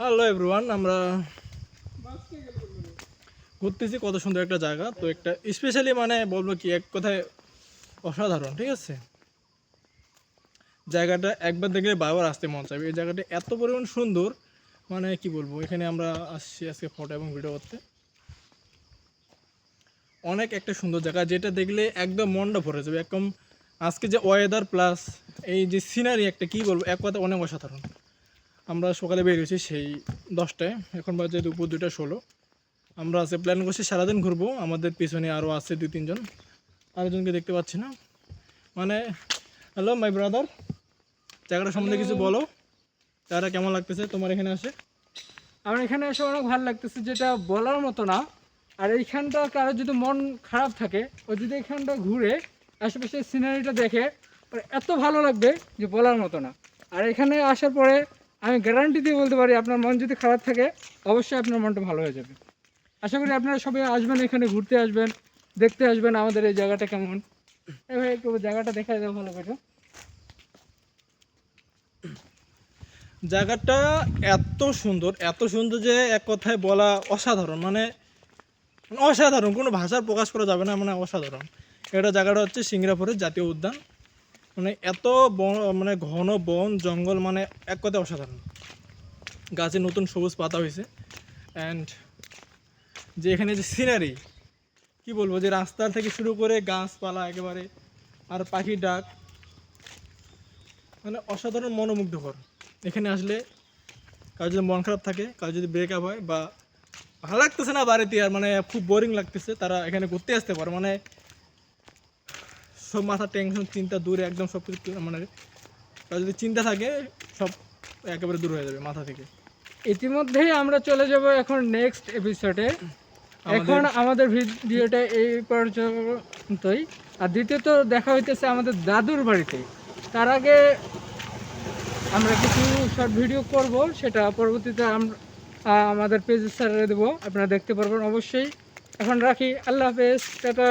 Hello everyone আমরা ঘুরতেছি কত সুন্দর একটা জায়গা। তো একটা স্পেশালি মানে বলব কি, এক কথায় অসাধারণ, ঠিক আছে? জায়গাটা একবার দেখলে বারবার আসতে মন চাইবে। এই জায়গাটা এত পরিমাণ সুন্দর মানে কি বলব, এখানে আমরা আসছি আজকে ফটো এবং ভিডিও করতে। অনেক একটা সুন্দর জায়গা, যেটা দেখলে একদম মনটা ভরে যাবে। একদম আজকে যে ওয়েদার প্লাস এই যে সিনারি একটা, কি বলব, এক কথা অনেক অসাধারণ। আমরা সকালে বেরিয়েছি সেই দশটায়। এখন বাজে দুপুর দুটা ষোলো। আমরা আছে প্ল্যান করছি সারাদিন ঘুরবো আমাদের পিছনে আরও আছে দুই তিনজন। আরেকজনকে দেখতে পাচ্ছি না। মানে হ্যালো মাই ব্রাদার জায়গাটা সম্বন্ধে কিছু বলো। জায়গাটা কেমন লাগতেছে? তোমার এখানে আসে? আমার এখানে এসে অনেক ভালো লাগতেছে যেটা বলার মতো না। আর এইখানটা কারও যদি মন খারাপ থাকে ও যদি এখানটা ঘুরে আশেপাশের সিনারিটা দেখে এত ভালো লাগবে যে বলার মতো না। আর এখানে আসার পরে আমি গ্যারান্টি দিয়ে বলতে পারি, আপনার মন যদি খারাপ থাকে, অবশ্যই আপনার মনটা ভালো হয়ে যাবে। আশা করি আপনারা সবাই আসবেন, এখানে ঘুরতে আসবেন, দেখতে আসবেন আমাদের এই জায়গাটা কেমন। এভাবে একটু জায়গাটা দেখা যাবে ভালো করে। জায়গাটা এত সুন্দর এত সুন্দর যে এক কথায় বলা অসাধারণ। মানে অসাধারণ, কোনো ভাষার প্রকাশ করা যাবে না মানে অসাধারণ। এটা জায়গাটা হচ্ছে সিঙ্গাপুরের জাতীয় উদ্যান। মানে এত মানে ঘন বন, জঙ্গল মানে এক কথায় অসাধারণ। গাছে নতুন সবুজ পাতা হয়েছে অ্যান্ড যে এখানে যে সিনারি কি বলব? যে রাস্তা থেকে শুরু করে গাছপালা একেবারে, আর পাখির ডাক মানে অসাধারণ মনোমুগ্ধকর। এখানে আসলে কারও যদি মন খারাপ থাকে, কারও যদি ব্রেকআপ হয় বা ভালো লাগতেছে না বাড়িতে আর মানে খুব বোরিং লাগতেছে, তারা এখানে ঘুরতে আসতে পারে। মানে সব মাথা টেনশন চিন্তা দূরে একদম সব কিছু মানে যদি চিন্তা থাকে সব একেবারে দূর হয়ে যাবে মাথা থেকে। ইতিমধ্যেই আমরা চলে যাব এখন নেক্সট এপিসোডে এখন আমাদের ভিডিওটা এই পর্যন্তই। আর দ্বিতীয়ত দেখা হইতেছে আমাদের দাদুর বাড়িতে। তার আগে আমরা কিছু শর্ট ভিডিও করব সেটা পরবর্তীতে আমরা আমাদের পেজে ছেড়ে দেবো। আপনারা দেখতে পারবেন অবশ্যই। এখন রাখি। আল্লাহ হাফেজ। টাটা।